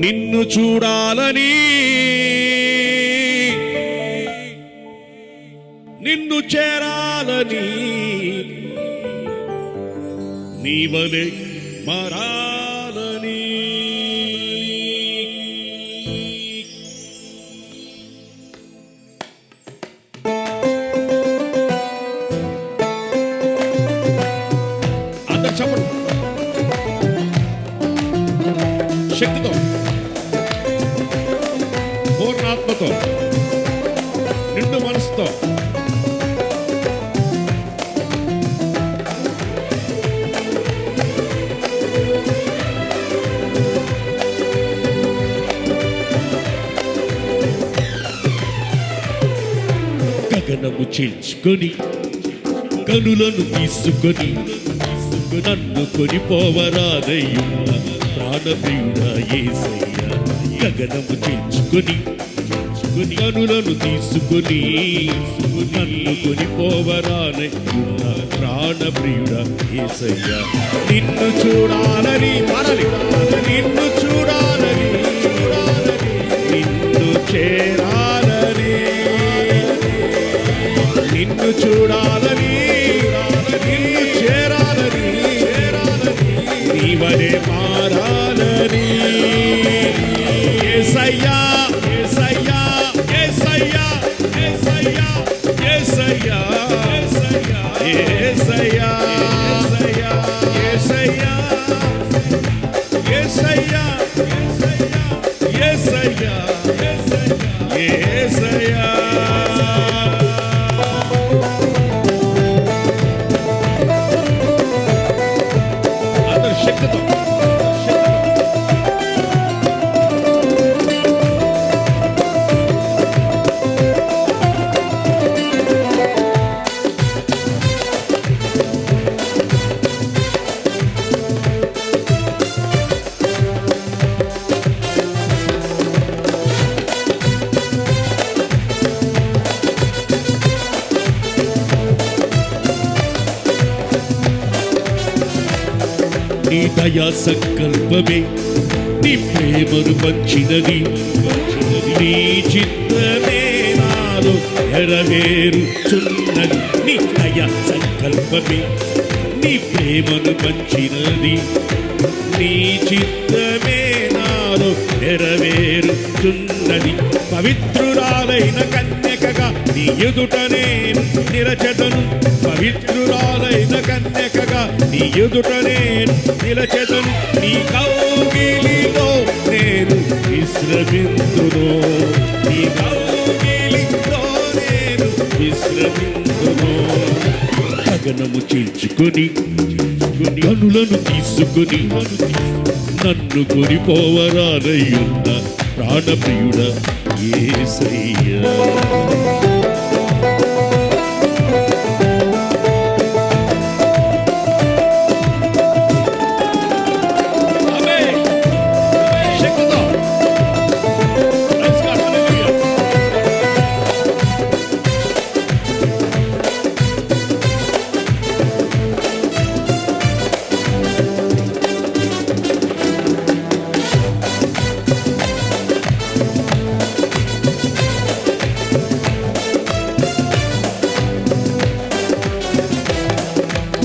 నిన్ను చూడాలని నిన్ను చేరాలని నీవలే మరా శక్తితో. పూర్ణాత్మతో. నిండు మనసుతో గగనము చీల్చుకొని కనులను తీసుకొని నన్ను కొనిపోవరాదయ్యున్న ప్రాణప్రియుడా యేసయ్య గగనము చేర్చుకొని కనులను తీసుకొని నన్ను కొనిపోవరానయ్యున్న ప్రాణప్రియుడా ఏసయ్య. నిన్ను చూడాలని మరలి నిన్ను చూడాలని చూడాలని నిన్ను చేరాలని. నిన్ను చూడాలని నిన్ను చేరాలని. నీవనే మారా నీ దయా సంకల్పమే నీ ప్రేమను పంచినది నీ చిత్తమే నాలో. నెరవేరుచున్నది నీ దయా సంకల్పమే. నీ ప్రేమను పంచినది నీ చిత్తమే నాలో. నెరవేరుచున్నది పవిత్రురాలైన కన్య కన్యకగా నీ ఎదుటనే నిలచెదను. పవిత్రురాలైన కన్యకగా నీ ఎదుటనే నిలచెదను. నీ కౌగిలిలో నేను విశ్రమిందును నీ కౌగిలిలో నేను విశ్రమిందును గగనము చీల్చుకొని కనులను తీసుకొని నన్ను కొనిపోవరానయ్యున్న ప్రాణప్రియుడ ஏசையா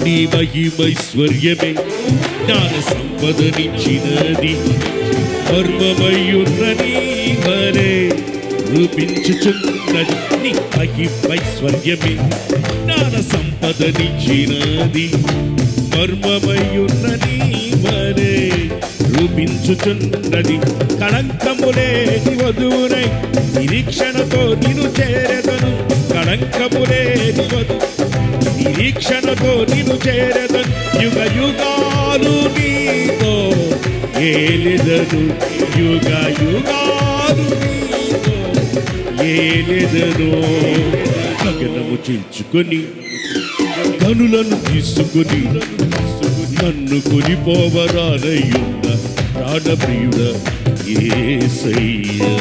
నీ మహిమైశ్వర్యమే జ్ఞాన సంపదనిచ్చినది. మర్మమయ్యున్న నీ రూపించుచున్నది. నీ మహిమైశ్వర్యమే జ్ఞాన సంపదనిచ్చినది. మర్మమయ్యున్న నీ రూపించుచున్నది. కళంకములేని వధువునై నిరీక్షణతో నిను చేరెదను. కళంకములేని వధు నిరీక్షణతో నిన్ను చేరదను యుగ యుగాలు నీతో. ఏలెదను యుగ యుగాలు నీతో. ఏలెదను గగనము చేర్చుకొని గనులను తీసుకొని నన్ను కొనిపోవరానయ్యున్న ప్రాణప్రియుడ ఏసయ్యా.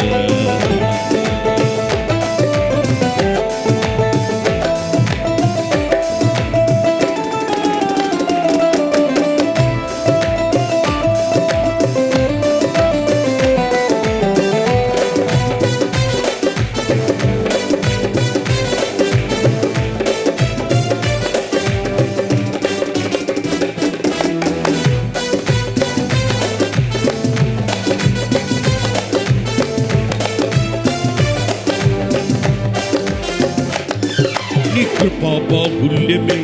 కృపాబాహుల్యమే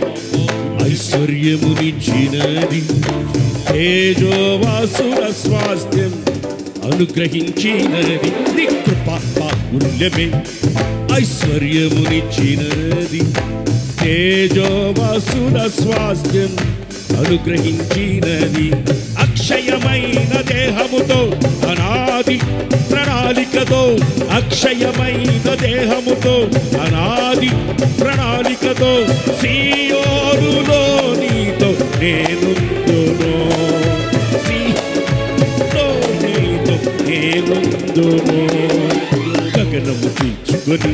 ఐశ్వర్యమునిచ్చినది తేజోవాసుర స్వాస్థ్యం అనుగ్రహించినది. నీ కృపాబాహుల్యమే ఐశ్వర్యమునిచ్చినది తేజోవాసుర స్వాస్థ్యం అనుగ్రహించినది. అక్షయమైన దేహముతో అనాది ప్రణాళికతో అక్షయమైన దేహముతో అనాది ప్రణాళిక నేనుందును నీతో నేనుందును గగనము తీర్చుకొని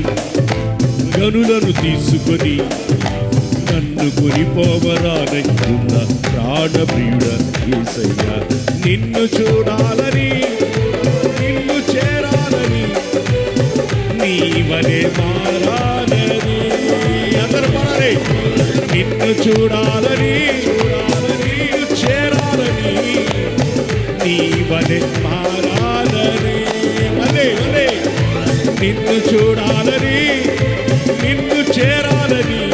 గనులను తీసుకొని నన్ను కొనిపోవరానయ్యున్న ప్రాణప్రియుడ ఏసయ్య నిన్ను చూడాలని నిన్ను చేరాలని నీ వలె మారాలని నిన్ను చూడాలని చూడాలని చేరాలని. నీ వలె మారాలని. అదే అదే. నిన్ను చూడాలని నిన్ను చేరాలని.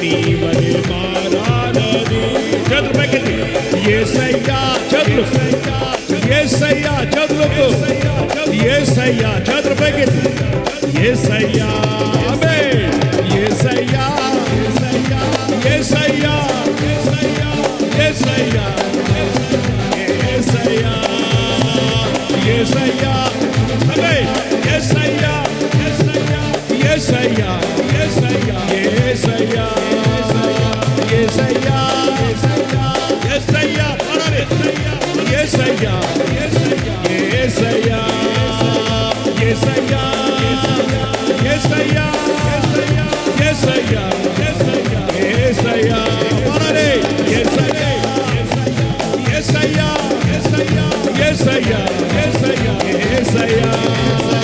నీ వలె మారాలని. చదువు పైకెత్తి. ఏసయ్యా చదువు ఏసయ్యా చదువుకు ఏసయ్యా చదువు పైకెత్తి. ఏసయ్యా ఆమె ఏసయ్యా. ఏసయ్యా ఏసయ్యా ఏసయ్యా Yeah.